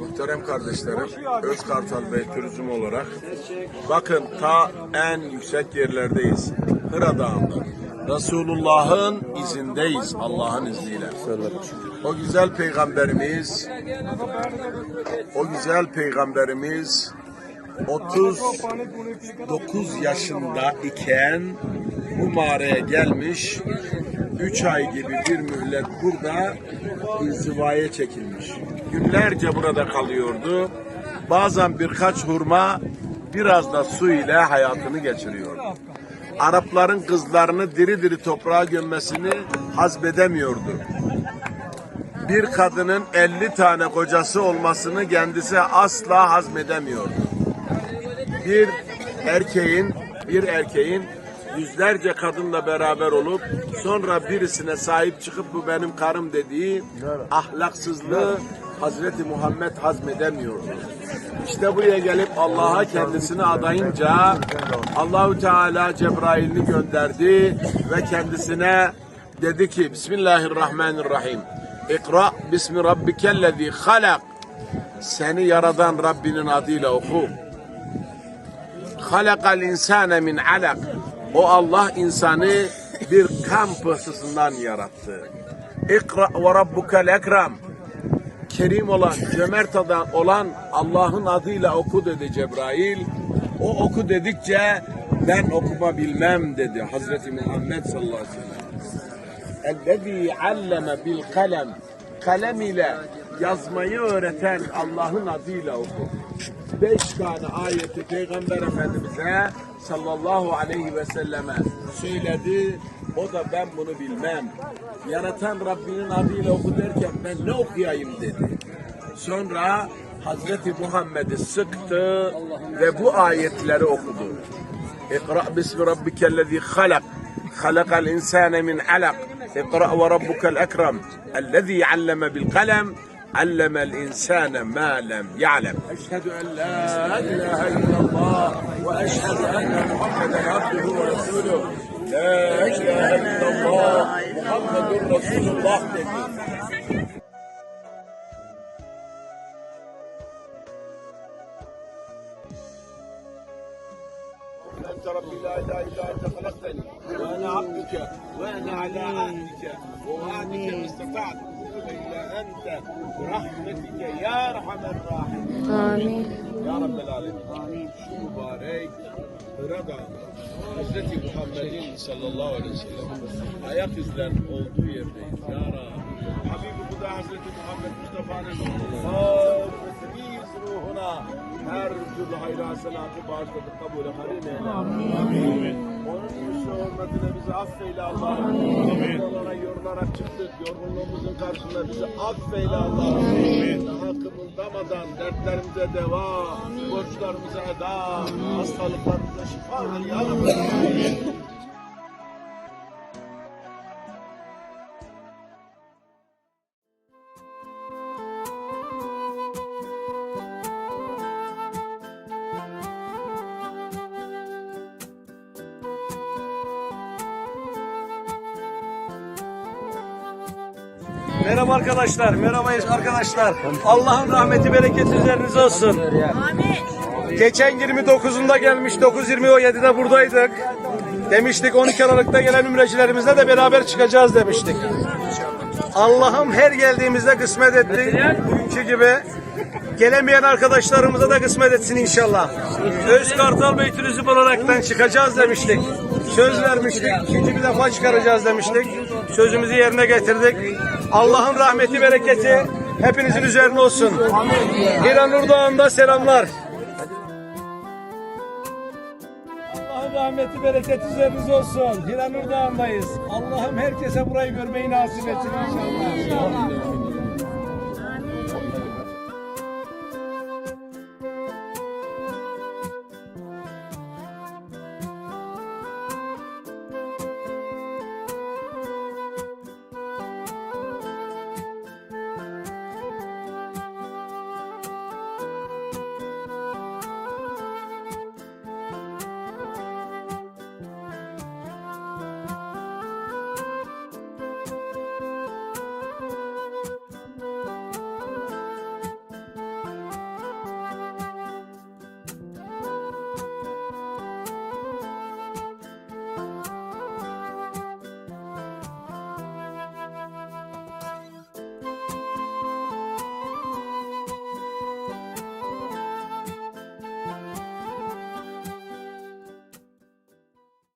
Muhterem kardeşlerim, Özkartal Bey Turizm olarak bakın ta en yüksek yerlerdeyiz. Hıra Dağı'nda. Resulullah'ın izindeyiz Allah'ın izniyle. O güzel peygamberimiz o güzel peygamberimiz 39 yaşında iken bu mağaraya gelmiş 3 ay gibi bir mühlet burada inzivaya çekilmiş. Günlerce burada kalıyordu. Bazen birkaç hurma biraz da su ile hayatını geçiriyordu. Arapların kızlarını diri diri toprağa gömmesini hazmedemiyordu bir kadının 50 tane kocası olmasını kendisi asla hazmedemiyordu. Bir erkeğin bir erkeğin yüzlerce kadınla beraber olup sonra birisine sahip çıkıp bu benim karım dediği ahlaksızlığı Hazreti Muhammed hazmedemiyordu. İşte buraya gelip Allah'a kendisini adayınca Allahu Teala Cebrail'ini gönderdi ve kendisine dedi ki Bismillahirrahmanirrahim. İkra bismi rabbikellezi halak. Seni yaradan Rabbinin adıyla oku. Halakal insane min alak. O Allah insanı bir kan pıhtısından yarattı. İkra ve rabbukel ekrem. Kerim olan, cömert adam olan Allah'ın adıyla oku dedi Cebrail. O oku dedikçe ben okuma bilmem dedi Hazreti Muhammed sallallahu aleyhi ve sellem. Ellezî alleme bil kalem kalem ile yazmayı öğreten Allah'ın adıyla oku. Beş tane ayeti Peygamber Efendimiz'e sallallahu aleyhi ve selleme söyledi. O da ben bunu bilmem. Yaratan Rabbinin adıyla oku derken ben ne okuyayım dedi. Sonra Hazreti Muhammed'i sıktı ve bu ayetleri okudu. İkra bismi rabbikellezi halak. Halakal insane min alak. اقرأ وربك الأكرم. الذي علم بالقلم علم الإنسان ما لم يعلم. أشهد أن لا إله إلا الله وأشهد أن محمدا عبده ورسوله. لا إله إلا الله محمد رسول الله. أنت ربي لا إله إلا أنت خلقتني وأنا عبدك وأنا على عهدك ووعدك ما استطعت إلا أنت برحمتك يا أرحم الراحمين. Ya Rabbel Alemin. Şu mübarek burada Hazreti Muhammed'in sallallahu aleyhi ve sellem ayak izlerinin olduğu yerdeyiz. Ya Rabbi. Habibi bu da Hazreti Muhammed Mustafa'nın biz ruhuna her türlü hayra hasenatı bağışladık kabul kabul eyle. Amin. Onun yüzü hürmetine bizi affeyle Allah'ım. Amin. Yollara yorularak çıktık. Yorgunluğumuzun karşısında bizi affeyle Allah'ım. Amin. Daha kımıldamadan dertlerimize deva, borçlarımıza eda, hastalıklarımıza şifa ver ya Rabbi. Amin. Merhaba arkadaşlar, merhaba arkadaşlar. Allah'ın rahmeti, bereketi üzerinize olsun. Geçen 29'unda gelmiş, 9.27'de buradaydık. Demiştik 12 Aralık'ta gelen ümrecilerimizle de beraber çıkacağız demiştik. Allah'ım her geldiğimizde kısmet etti. Bugünkü gibi. Gelemeyen arkadaşlarımıza da kısmet etsin inşallah. Öz Kartal Bey Turizm olaraktan çıkacağız demiştik. Söz vermiştik. İkinci bir defa çıkaracağız demiştik. Sözümüzü yerine getirdik. Allah'ın rahmeti, bereketi hepinizin üzerine olsun. İran Nurdoğan'da selamlar. Allah'ın rahmeti, bereketi üzerinize olsun. Hiranur Dağı'ndayız. Allah'ım herkese burayı görmeyi nasip etsin inşallah.